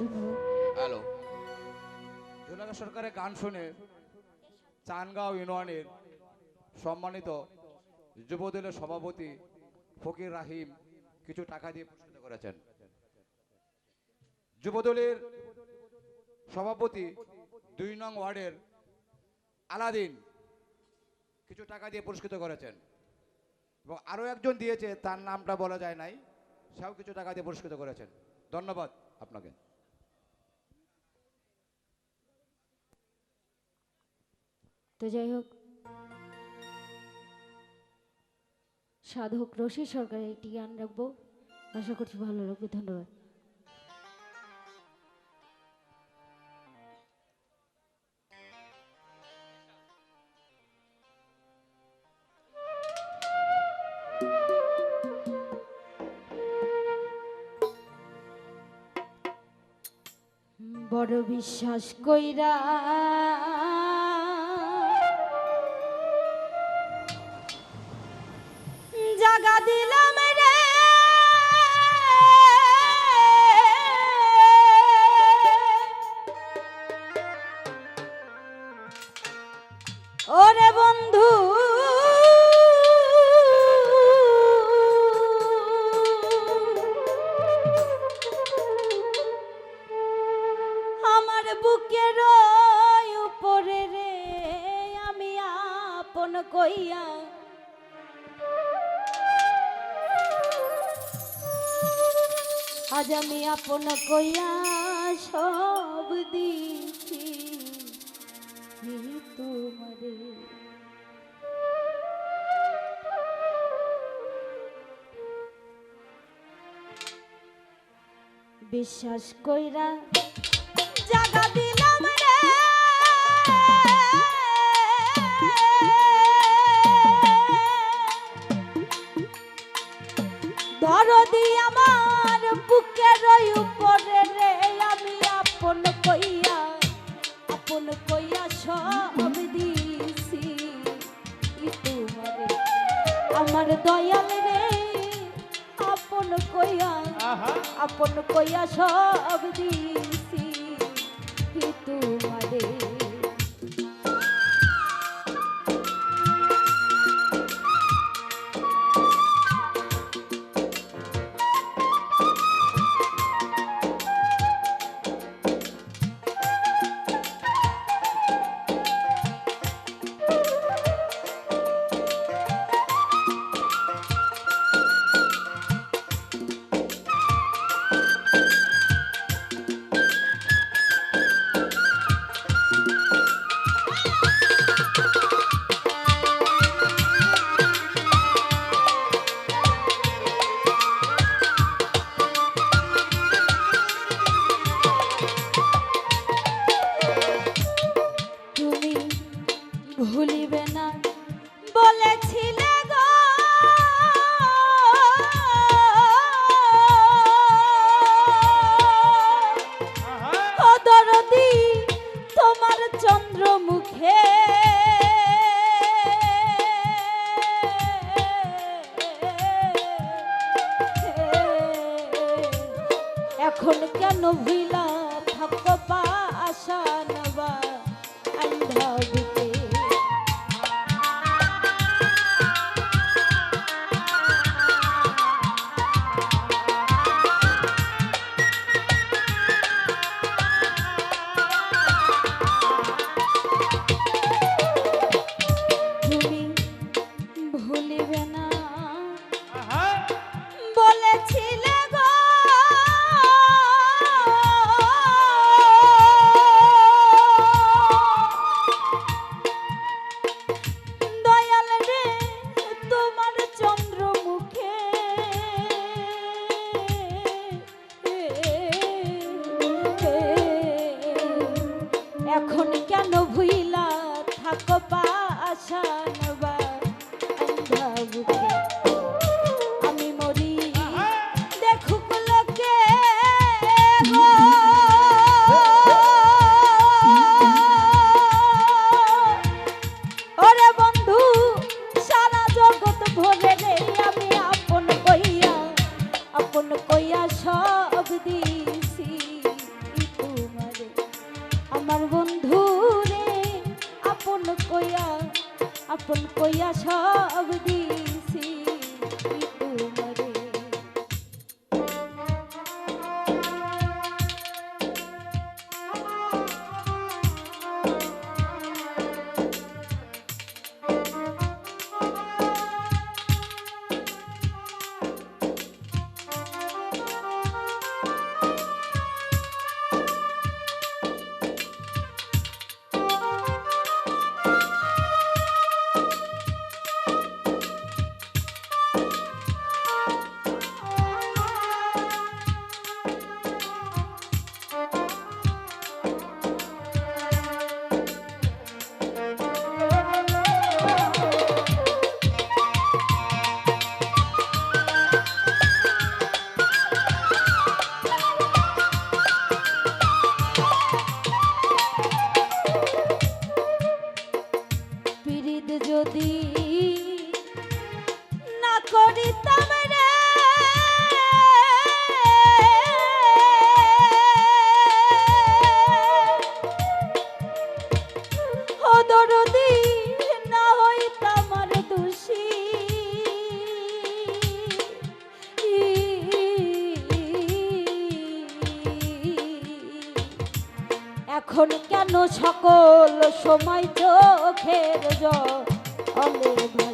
Hello. জুনাগা সরকারের গান শুনে চানগাঁও ইউনিয়নের সম্মানিত যুবদলের সভাপতি ফকির রাহিম কিছু টাকা দিয়ে করেছেন। যুবদলের সভাপতি দুই নং ওয়ার্ডের আলাদিন কিছু টাকা দিয়ে পুরস্কৃত করেছেন। এবং আরও একজন দিয়েছে, তার নামটা বলা যায় নাই, সেও কিছু টাকা দিয়ে পুরস্কৃত করেছেন। ধন্যবাদ আপনাকে। তো যাই হোক, সাধক রশি সরকারের একটি গান রাখব। আশা করছি ভালো লাগবে, ধন্যবাদ। বড় বিশ্বাস কইরা আপন আজ আমি আপন কইয়া সব দিছি তোমারে। বিশ্বাস কইরা ভুলিবে না। বলেছিলে তোমার চন্দ্রমুখে। এখন কেন ভিলা থাকো পাশা সকল সময় চোখের জল জলে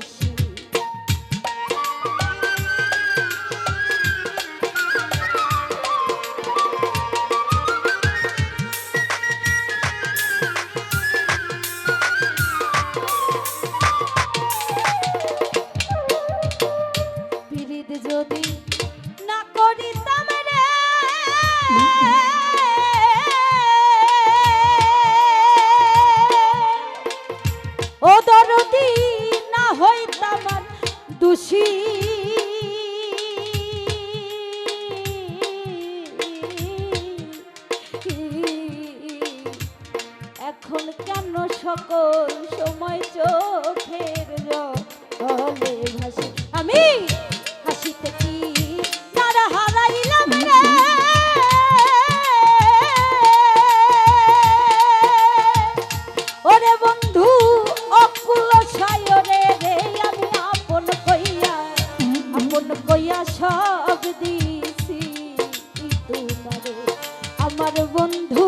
আমার বন্ধু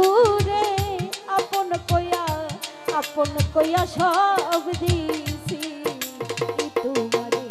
রে আপন কয়া আপন কয়া সব দিছি। তোমারে।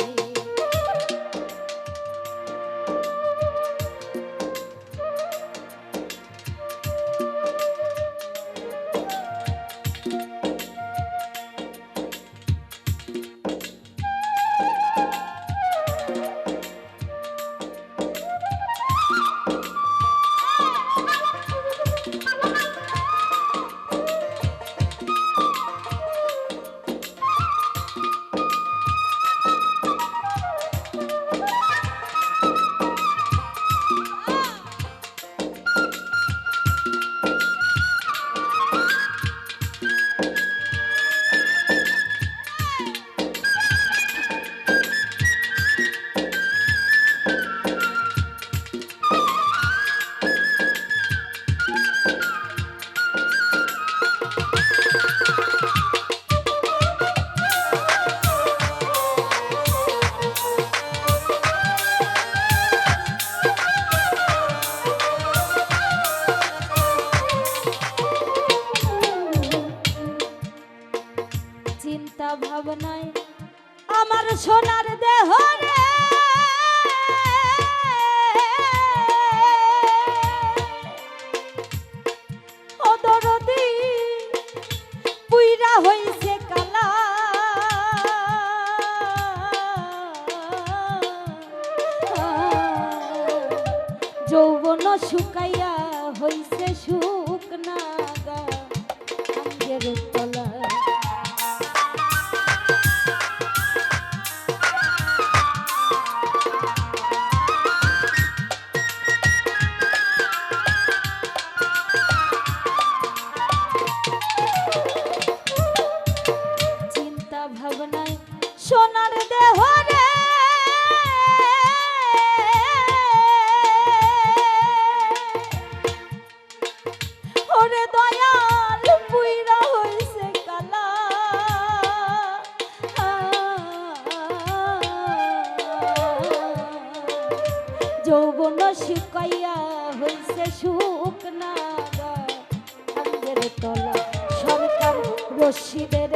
রশিদের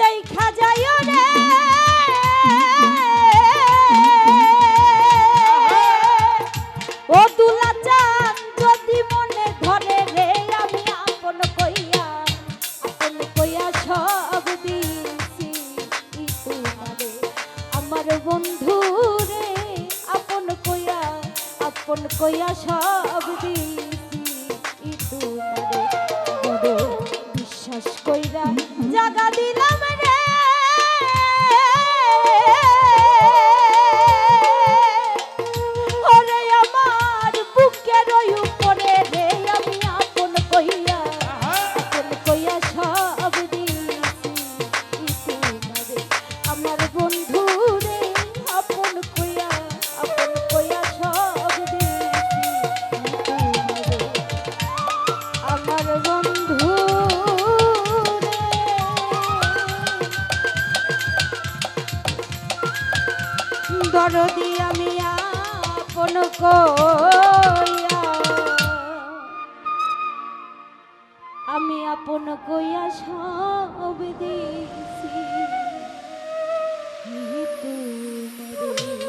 দেখা যায় রে ও দুলা চান যদি মনে ধরে রে, আমি আপন কইয়া আপন কইয়া সব দিছি আমার বন্ধু রে, আপন কইয়া আপন কইয়া সব দিছি জাগা দিলাম আপন আমি আপন কইয়া সব দিছি। তুমি